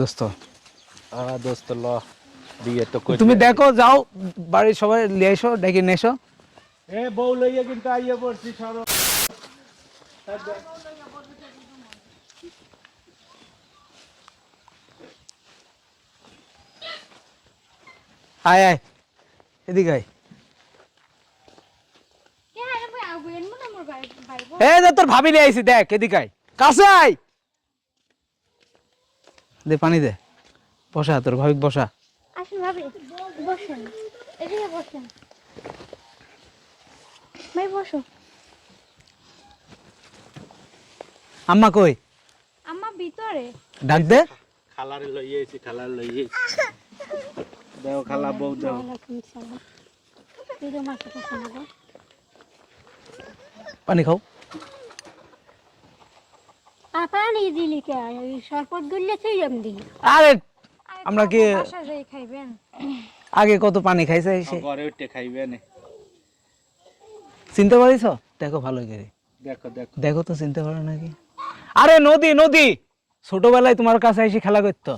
দোস্ত। আ দোস্ত ল বিয়ে তো তুমি দেখো যাও বাড়ির সবাই নিয়ে এসো ডেকে নিয়ে এসো। এ বউ লইয়া কিন্তু আইয়া পড়ছি সর। আয় আয় এদিকে আয়। যে তোর ভাবি নিয়ে আইছি দেখ এদিকে আয়। কাছে আয়। দে পানি দে। বসা তোর ভাবি বসা। আসুন ভাবি বসুন। এদিকে বসুন। ভাই বসো। আম্মা কই? আম্মা ভিতরে। ডাক দে। খালারে লইয়া আইছি খালার লইয়া আইছি। দেও খালা বউ দেও। পানি খাও। পানি দিলি কে? ওই শরবত গুললে দিলি। আরে আমরা কি বাসা যাই খাইবেন? আগে কত পানি খাইছে সে ঘরে উঠে খাইবে নে। চিনতে পারিস? দেখো ভালো করে। দেখো দেখো। দেখো তো চিনতে পারো নাকি? আরে নদী নদী! ছোটবেলায় তোমার কাছে এসে খেলা করতো।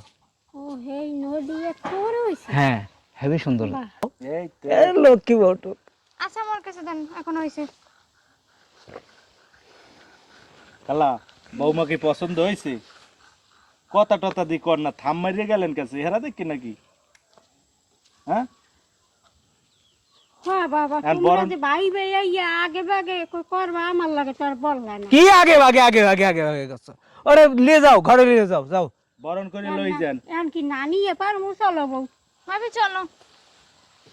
ও হেই নদী এত হইছে? হ্যাঁ হেবি সুন্দর। এই তো। লক্ষ্মী বটু। আচ্ছা আমার কাছে দেন এখন হইছে। খালা বৌমা কি পছন্দ হয়েছে? কথা টতা দি কর না থাম মারিয়ে গেলেন কাছে হেরা দেখি নাকি? হ্যাঁ? হ্যাঁ বাবা আর তোমরা বরং- যে ভাই ভাই আগে ভাগে ক- করবা আমার লাগে তো আর বললা না। কি আগে আগে আগে আগে আগে আগে ওরে নিয়ে যাও ঘরে নিয়ে যাও যাও। বরণ করে লই যান। কি পার বউ। ভাবি চলো।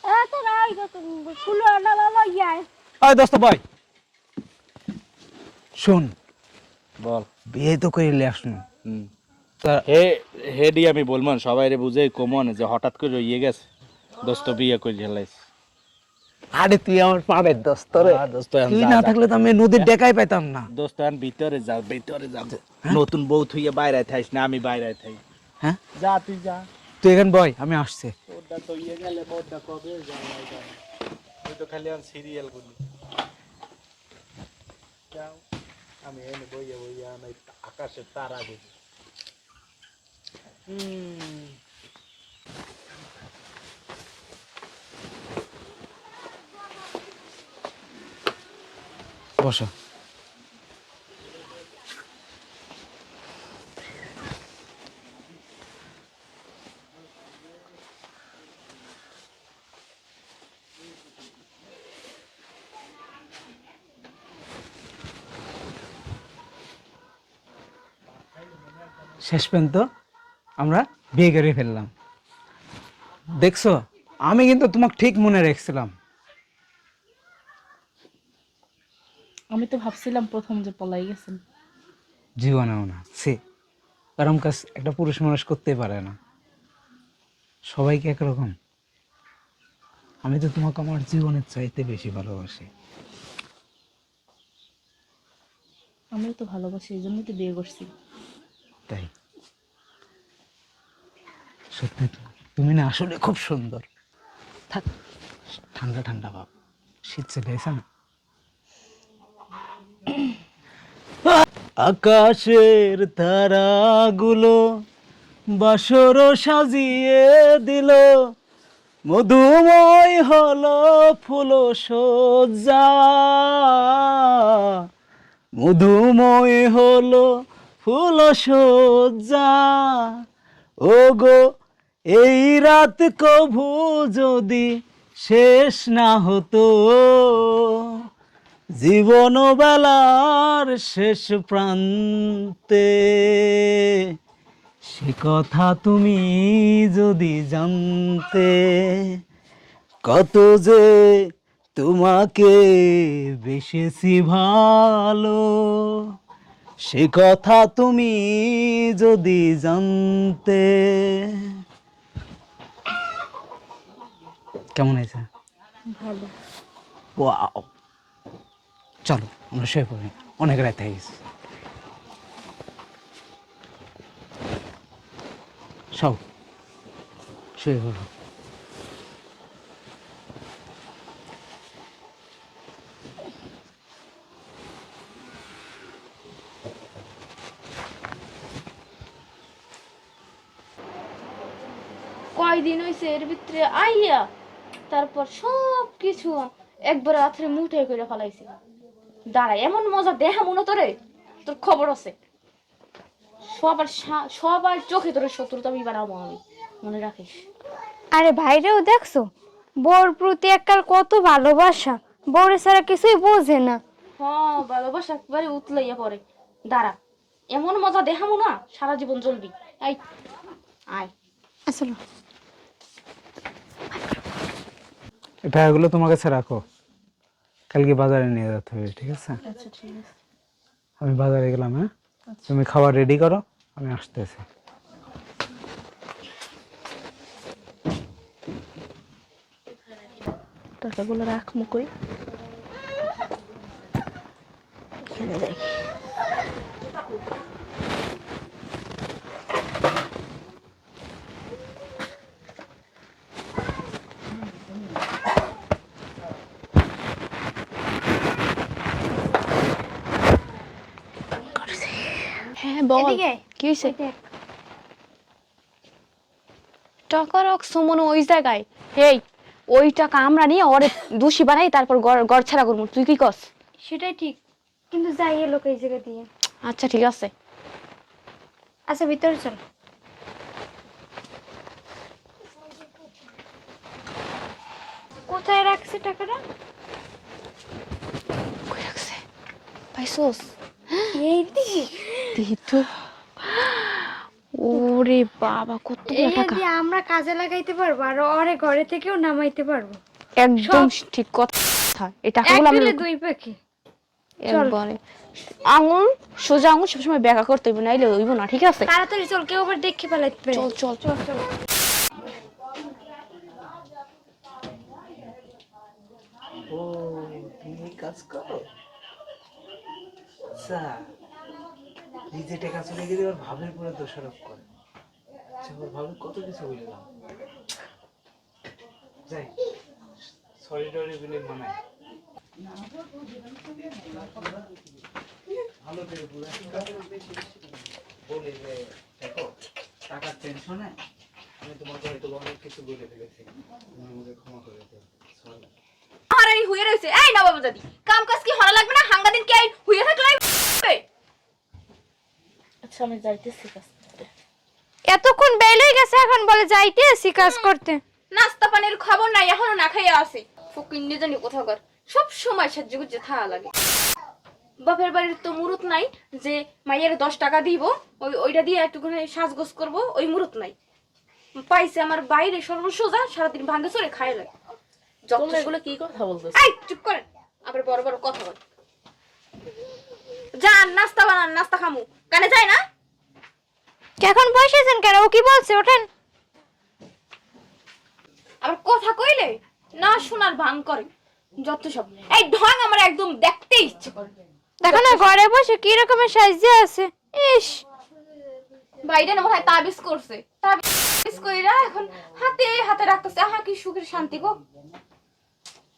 এত রাই দোস্ত বয়। শোন বল। বিয়ে তো করে আসুন তা- হে হেডি আমি বলমান সবাই রে বুঝে কমন যে হঠাৎ করে ইয়ে গেছে। দোস্ত বিয়ে করে হেলাইছে আরে তুই আমার পাড়ের দোস্ত রে। এখন তুই না থাকলে তো আমি নদীর ডেকাই পেতাম না। দোস্ত এখন ভিতরে যা ভিতরে যা। নতুন বউ থুইয়ে বাইরে থাইস না আমি বাইরে থাই। হ্যাঁ? যা তুই যা। তুই এখানে বয় আমি আসছি। ওটা তো ইয়ে গেলে মোটা কবে তুই তো খালি এখন সিরিয়াল গুলি। যাও। আমি এনে বইয়া বইয়া আমি আকাশের তারা বুঝি বসো শেষ পর্যন্ত আমরা বিয়ে করে ফেললাম। দেখছ? আমি কিন্তু তোমাকে ঠিক মনে রেখেছিলাম। আমি তো ভাবছিলাম প্রথম যে পলাই গেছেন। জীবনেও না সে কারণ কাজ একটা পুরুষ মানুষ করতে পারে না। সবাইকে একরকম? আমি তো তোমাকে আমার জীবনের চাইতে বেশি ভালোবাসি। আমিও তো ভালোবাসি এই জন্যই তো বিয়ে করছি। তাই? সত্যি তুমি না আসলে খুব সুন্দর। থাক, ঠান্ডা ঠান্ডা ভাব। শীত চলে এসে না। আকাশের তারাগুলো বাসর সাজিয়ে দিল। মধুময় হলো ফুল সজ্জা। মধুময় হলো ফুল সজ্জা ও গো এই রাত কভু যদি শেষ না হতো, জীবন বেলার শেষ প্রান্তে সে কথা তুমি যদি জানতে, কত যে তোমাকে বেশেছি ভালো। সে কথা তুমি যদি জানতে। কেমন হয়েছে? ওয়াও। চলো আমরা শুয়ে পড়ি। অনেক রাত হয়ে গেছে। সব। শুয়ে পড়ো। কয়দিন হয়েছে এর ভিতরে আইয়া তারপর সব কিছু একবার রাত্রে মুঠে করে ফেলাইছে। দাঁড়া এমন মজা দেহা মনে তোরে? তোর খবর আছে? সবার সবার চোখে তোর শত্রুতা আমি বানাবো আমি মনে রাখিস। আরে ভাইরেও দেখছ? বউর প্রতি এককাল কত ভালোবাসা বউরে ছাড়া কিছুই বোঝে না। হ্যাঁ ভালোবাসা একবারে উতলাইয়া পড়ে। দাঁড়া এমন মজা দেখামো না সারা জীবন চলবি এই আয়। আসলে। এই টাকাগুলো তোমার কাছে রাখো। কালকে বাজারে নিয়ে যেতে হবে ঠিক আছে? আচ্ছা ঠিক আছে। আমি বাজারে গেলাম হ্যাঁ? তুমি খাবার রেডি করো আমি আসতেছি। টাকাগুলো রাখব কই? এখানে দেখি বল। কি হয়েছে টাকা রাখছো মনে ওই জায়গায়। হেই ওই টাকা আমরা নিয়ে ওরে দোষী বানাই তারপর গড়- ছাড়া করব। তুই কি কস সেটাই ঠিক কিন্তু যাই এই জায়গা দিয়ে। আচ্ছা ঠিক আছে। আচ্ছা ভিতরে চল। কোথায় রাখছে টাকাটা? কই রাখছে? পাইছোস? তো ওরে বাবা কত টাকা। আমরা কাজে লাগাইতে পারব আর ওরে ঘরে থেকেও নামাইতে পারব। একদম ঠিক কথা। এই টাকাগুলো আমি দুই পাখি। একবারে। আঙুল সোজা আঙুল সবসময় ব্যাকা করতে হইব নাইলে হইব না ঠিক আছে? তাড়াতাড়ি চল কেউ আবার দেখে ফেলাইতে পারে। চল চল। চল চল। ও তুমি কাজ করো? আচ্ছা। নিজে টাকা চলে গেলে ওর ভাবের পরে দোষারোপ করে। আচ্ছা ওর ভাবে কত কিছু বললাম যাই সরি টরি বলে মানায়। ভালো করে বলে যে দেখো টাকার টেনশনে আমি তোমাকে হয়তো অনেক কিছু বলে ফেলেছি। তুমি আমাকে ক্ষমা করে দেবে সরি আমার এই হুয়ে রয়েছে। এই না বাবা দাদি কাম কাজ কি হরা লাগবে না? হাঙ্গা দিন কি আই হুয়ে থাকলে আচ্ছা আমি যাইতেছি কাজ করতে। এতক্ষণ বেলই গেছে এখন বলে যাইতে আছি কাজ করতে। নাস্তা পানির খবর নাই এখনও না খাইয়া আছে। ফকির জানি কোথাও কর সব সময় সাহায্য থাকা লাগে। বাপের বাড়ির তো মুরুত নাই যে মাইয়ের দশ টাকা দিব ওই ওইটা দিয়ে একটুখানি সাজগোজ করব ওই মুরুত নাই। পাইছে আমার বাইরে সর্বসোজা সারাদিন ভাঙ্গে চড়ে খায় লাগে। যত এগুলো কি কথা বলতেছো? এই চুপ করেন আবার বড় বড় কথা বল। যান নাস্তা বানান নাস্তা খামু। কানে যায় না? এখন বসেছেন কেন? ও কি বলছে? ওঠেন। আবার কথা কইলে না শোনার ভান করে। যত সব এই ঢং আমার একদম দেখতে ইচ্ছে করে। দেখো না ঘরে বসে কি রকমের সাইজে আছে? ইস। বাইরে না মনে হয় তাবিজ করছে। তাবিজ কইরা এখন হাতে হাতে রাখতেছে। আহা কি সুখের শান্তি গো।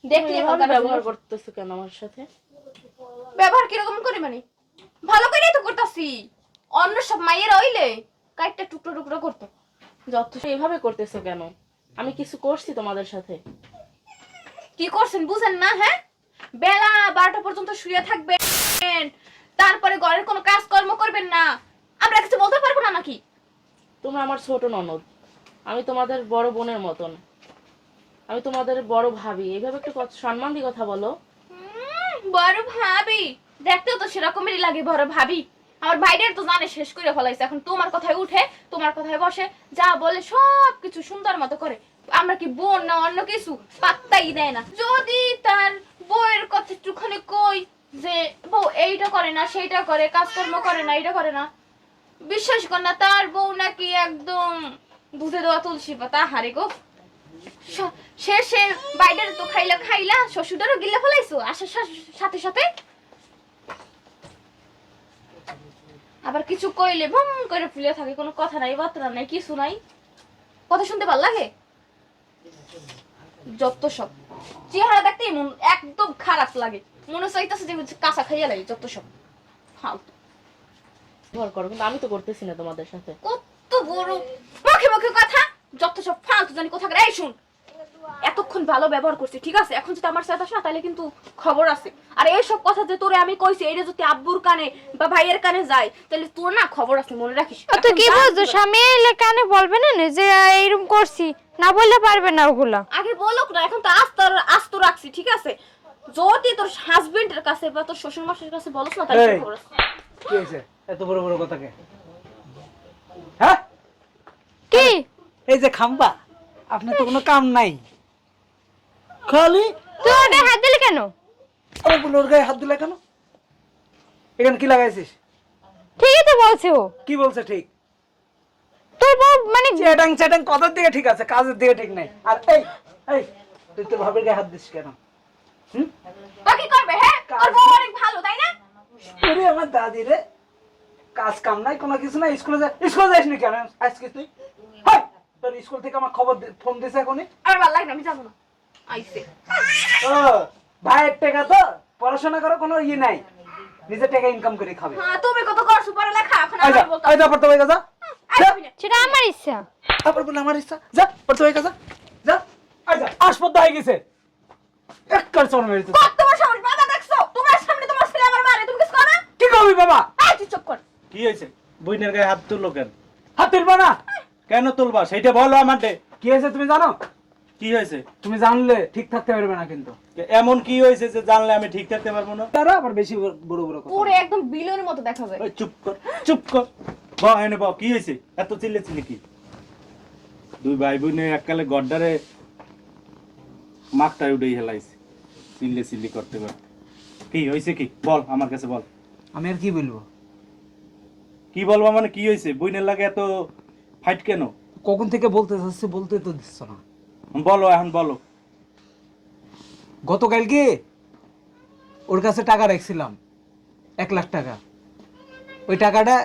দেখলে ব্যবহার করতেছো কেন আমার সাথে? ব্যবহার কীরকম করি মানে? ভালো করেই তো করতাছি। অন্য সব মাইয়েরা হইলে কাইটটা টুকরো টুকরো করতো। যত এইভাবে করতেছো কেন? আমি কিছু করছি তোমাদের সাথে? কি করছেন বুঝেন না হ্যাঁ? বেলা বারোটা পর্যন্ত শুয়ে থাকবেন। তারপরে ঘরের কোনো কাজকর্ম করবেন না। আমরা কিছু বলতে পারব না নাকি? তোমরা আমার ছোট ননদ। আমি তোমাদের বড় বোনের মতন। আমি তোমাদের বড় ভাবি। এইভাবে একটু সম্মান দিয়ে কথা বলো। বড় ভাবি। দেখতেও তো সেরকমেরই লাগে বড় ভাবি। আমার বাইরের তো জানে শেষ করে ফলাইছে। এখন তোমার কথায় উঠে, তোমার কথায় বসে, যা বলে সব কিছু সুন্দর মতো করে। আমরা কি বোন না অন্য কিছু? পাত্তাই দেয় না। যদি তার বউয়ের কথা একটুখানি কই যে, বউ এইটা করে না, সেইটা করে, কাজকর্ম করে না, এইটা করে না। বিশ্বাস কর না, তার বউ নাকি একদম দুধে দেওয়া তুলসী পাতা। হারে গো। শেষে বাইরের তো খাইলা খাইলা শ্বশুরেরও গিলে ফেলাইছো? আসার সাথে সাথে আবার কিছু কইলে ভম করে ফুলে থাকে কোনো কথা নাই বার্তা নাই কিছু নাই। কথা শুনতে ভালো লাগে? যত সব। চেহারা দেখতে মন একদম খারাপ লাগে। মনে চাইতেছে যে কাঁচা খাইয়া লাগে যত সব। ফালতু। ব্যবহার করো কিন্তু আমি তো করতেছি না তোমাদের সাথে। কত বড় মুখে মুখে কথা যত সব ফালতু জানি কোথাকার। এই শুন এতক্ষণ ভালো ব্যবহার করছি ঠিক আছে? এখন যদি আমার সাথে আসে না তাহলে কিন্তু খবর আছে। আর এই সব কথা যে তোরে আমি কইছি এইটা যদি আব্বুর কানে বা ভাইয়ের কানে যায় তাহলে তোর না খবর আছে মনে রাখিস। তুই কি যা বলছো স্বামী এলে কানে বলবে না যে এইরকম করছি। না বললে পারবে না ওগুলা। আগে বলুক না এখন তো আস্ত আস্ত রাখছি ঠিক আছে? যদি তোর হাজবেন্ডের কাছে বা তোর শ্বশুর মশাইয়ের কাছে বলছ না তাহলে খবর আছে। কি হয়েছে? এত বড় বড় কথা কে? হ্যাঁ? কি? এই যে খাম্বা আপনার তো কোনো কাম নাই। খালি? তুই ওটা হাত দিলি কেন? আমার বোনের গায়ে হাত দিলে কেন? এখানে কি লাগাইছিস? ঠিকই তো বলছে ও। কি বলছে ঠিক? তোর বউ মানে চ্যাটাং চ্যাটাং কথার দিকে ঠিক আছে কাজের দিকে ঠিক নাই। আর এই এই তুই তোর ভাবের গায়ে হাত দিস কেন? হুম? তা কি করবে হ্যাঁ? তোর বউ অনেক ভালো তাই না? আরে আমার দাদি রে কাজ কাম নাই কোনো কিছু নাই স্কুলে যা স্কুলে যাস নি কেন? আজকে তুই? হাই! তোর স্কুল থেকে আমার খবর ফোন দিছে এখনই। আর ভালো লাগে না আমি যাব না। ও ভাইয়ের টাকা তো। পড়াশোনা করো কোনো ইয়ে নাই। নিজের টাকা ইনকাম করে খাবে। হ্যাঁ তুমি কত করছ? পরে লেখা এখন আমি বলতে আই যা পড়তে হয়ে যা। সেটা আমার ইচ্ছা। তারপর বলে আমার ইচ্ছা। যা পড়তে হয়ে যা। যা। আই যা আসপদ্দা হয়ে গেছে। এক কার চর মেরেছে কত তোমার সামনে বাবা দেখছ? তোমার সামনে তোমার ছেলে আমার মারে তুমি কিছু করো না? কি করবি বাবা? আই তুই চুপ কর। কি হয়েছে? বইনের গায়ে হাত তুললো কেন? হাত তুলবা না। কেন তুলবা? সেইটা বলো আমাকে। কি হয়েছে তুমি জানো? কি হয়েছে? তুমি জানলে ঠিক থাকতে পারবে না কিন্তু। এমন কি হয়েছে যে জানলে আমি ঠিক থাকতে পারব না? তারা আবার বেশি বড় বড় কথা। পুরো একদম বিলনের মতো দেখাবে ওই চুপ কর চুপ কর। ব এনে ব কি হয়েছে? এত চিল্লে চিল্লি কি? দুই ভাই বোনে এককালে গড্ডারে উঠেই হেলাইছে চিল্লে চিল্লি করতে করতে। কি হয়েছে কি? বল আমার কাছে বল। আমি আর কি বলব? কি বলব মানে কি হয়েছে? বইনের লাগে এত ফাইট কেন? কখন থেকে বলতে চাচ্ছে বলতে তো দিচ্ছ না। বলো এখন বলো। গতকালকে ওর কাছে টাকা রাখছিলাম এক লাখ টাকা। ওই টাকাটা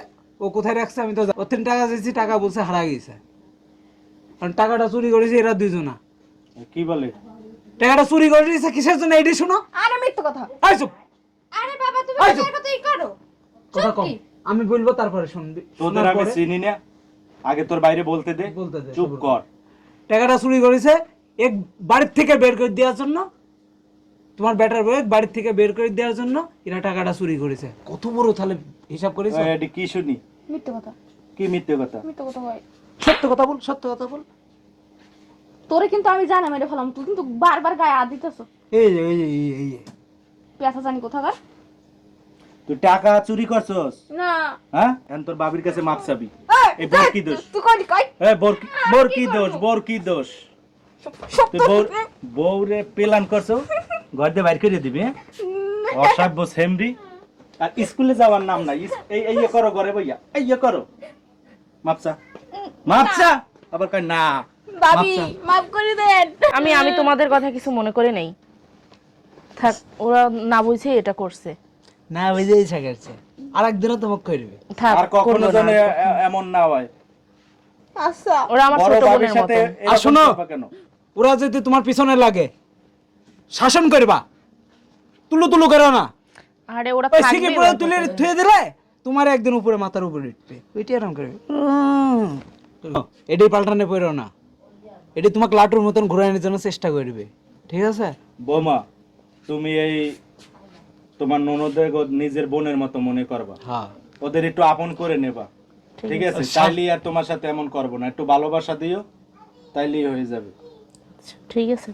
ও কোথায় রাখছে আমি তো ওর থেকে টাকা দিয়েছি টাকা বলছে হারা গেছে। কারণ টাকাটা চুরি করেছে এরা দুইজনা কি বলে? টাকাটা চুরি করে দিয়েছে কিসের জন্য? এটি শোনো। আরে মিথ্যে কথা। আই চুপ। আরে বাবা তুমি চুপ। কথাই করো। কথা কম। আমি বলব তারপরে শুনবি। তোদের আমি চিনি না। আগে তোর বাইরে বলতে দে। বলতে চুপ কর। টাকাটা চুরি করেছে এক বাড়ির থেকে বের করে দেওয়ার জন্য তোমার ব্যাটার বয়ে বাড়ির থেকে বের করে দেওয়ার জন্য এরা টাকাটা চুরি করেছে। কত বড় তাহলে হিসাব করেছে? এটি কি শুনি? মিথ্যে কথা। কি মিথ্যে কথা? মিথ্যে কথা সত্য কথা বল সত্য কথা বল। তোরে কিন্তু আমি জানা মেরে ফেলাম তুই কিন্তু বারবার গায়ে হাত দিতেছো। এই যে এই যে এই যে, এই যে। পেঁচা জানি কোথাকার? তুই টাকা চুরি করছস? না। হ্যাঁ? এখন তোর বাবির কাছে মাপ চাবি। এই, বোর কি দোষ? তুই কই কই এ বোর কি বোর কি দোষ? বোর কি দোষ? তুই বউ বউরে পেলান করছ ঘর দিয়ে বাইর করে দিবি হ্যাঁ? অসভ্য সেমরি। আর স্কুলে যাওয়ার নাম নাই। এই এই ইয়ে করো ঘরে বইয়া। এই ইয়ে করো। মাপসা মাপসা আবার কয় না ভাবি মাপসা। মাফ করে দেন। আমি আমি তোমাদের কথা কিছু মনে করে নেই। থাক ওরা না বুঝে এটা করছে। না ওই যে ইচ্ছা করছে আর একদিনও তোমাকে করবে থাক আর কখনো যেন এমন না হয়। আচ্ছা। ওরা আমার ছোট বোনের মতো এরকম শোনো। ওরা যদি তোমার পিছনে লাগে শাসন করবা তুলু তুলু করো না। আরে ওরা থাকবে পুরো তুলে থুয়ে দিলে তোমার একদিন উপরে মাথার উপরে উঠবে ওইটি আরাম করবে। এটাই পাল্টানে পড়ো না। এটি তোমাকে লাটুর মতন ঘুরানোর জন্য চেষ্টা করবে। ঠিক আছে? বৌমা তুমি এই তোমার ননদের নিজের বোনের মতো মনে করবা। হ্যাঁ। ওদের একটু আপন করে নেবা। ঠিক আছে। তাইলেই আর তোমার সাথে এমন করব না। একটু ভালোবাসা দিও তাইলেই হয়ে যাবে। ঠিক আছে।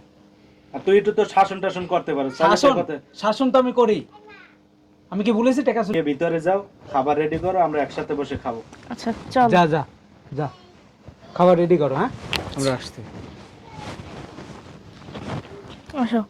আর তুই একটু তো শাসন টাসন করতে পারো। শাসন? শাসন তো আমি করি। আমি কি বলেছি টাকা শুনে ভিতরে যাও খাবার রেডি করো আমরা একসাথে বসে খাব। আচ্ছা চল। যা যা যা। খাবার রেডি করো হ্যাঁ? আমরা আসছি। আসো।